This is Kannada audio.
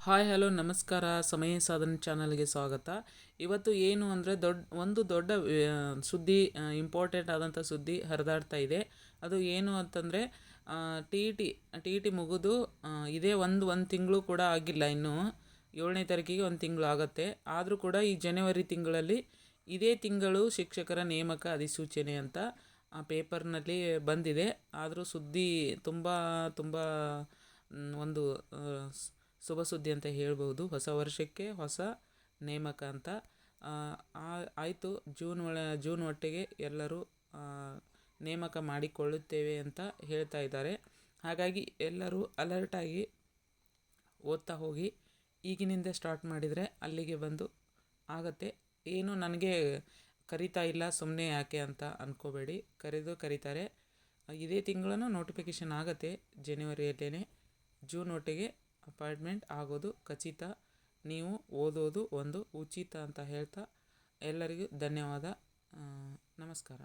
ಹಾಯ್, ಹಲೋ, ನಮಸ್ಕಾರ. ಸಮಯ ಸಾಧನ ಚಾನಲ್ಗೆ ಸ್ವಾಗತ. ಇವತ್ತು ಏನು ಅಂದರೆ ದೊಡ್ಡ ಒಂದು ದೊಡ್ಡ ಸುದ್ದಿ ಇಂಪಾರ್ಟೆಂಟ್ ಆದಂಥ ಸುದ್ದಿ ಹರಿದಾಡ್ತಾ ಇದೆ. ಅದು ಏನು ಅಂತಂದರೆ ಟಿ ಟಿ ಟಿ ಟಿ ಮುಗಿದು ಇದೇ ಒಂದು ಒಂದು ತಿಂಗಳು ಕೂಡ ಆಗಿಲ್ಲ ಇನ್ನೂ. ಏಳನೇ ತಾರೀಕಿಗೆ ಒಂದು ತಿಂಗಳು ಆಗುತ್ತೆ. ಆದರೂ ಕೂಡ ಈ ಜನವರಿ ತಿಂಗಳಲ್ಲಿ ಇದೇ ತಿಂಗಳು ಶಿಕ್ಷಕರ ನೇಮಕ ಅಧಿಸೂಚನೆ ಅಂತ, ಆ, ಪೇಪರ್ನಲ್ಲಿ ಬಂದಿದೆ. ಆದರೂ ಸುದ್ದಿ ತುಂಬ ತುಂಬ ಒಂದು ಶುಭ ಸುದ್ದಿ ಅಂತ ಹೇಳ್ಬೋದು ಹೊಸ ವರ್ಷಕ್ಕೆ ಹೊಸ ನೇಮಕ ಅಂತ. ಆಯಿತು. ಜೂನ್ ಒಳ, ಜೂನ್ ಒಟ್ಟಿಗೆ ಎಲ್ಲರೂ ನೇಮಕ ಮಾಡಿಕೊಳ್ಳುತ್ತೇವೆ ಅಂತ ಹೇಳ್ತಾ ಇದ್ದಾರೆ. ಹಾಗಾಗಿ ಎಲ್ಲರೂ ಅಲರ್ಟಾಗಿ ಓದ್ತಾ ಹೋಗಿ. ಈಗಿನಿಂದ ಸ್ಟಾರ್ಟ್ ಮಾಡಿದರೆ ಅಲ್ಲಿಗೆ ಬಂದು ಆಗತ್ತೆ. ಏನು ನನಗೆ ಕರಿತಾ ಇಲ್ಲ ಸುಮ್ಮನೆ ಯಾಕೆ ಅಂತ ಅಂದ್ಕೋಬೇಡಿ ಕರೆದು ಕರೀತಾರೆ. ಇದೇ ತಿಂಗಳನ್ನು ನೋಟಿಫಿಕೇಷನ್ ಆಗತ್ತೆ. ಜನವರಿಯಲ್ಲೇ ಜೂನ್ ಒಟ್ಟಿಗೆ ಅಪಾಯಿಂಟ್ಮೆಂಟ್ ಆಗೋದು ಖಚಿತ. ನೀವು ಓದೋದು ಒಂದು ಉಚಿತ ಅಂತ ಹೇಳ್ತಾ ಎಲ್ಲರಿಗೂ ಧನ್ಯವಾದ. ನಮಸ್ಕಾರ.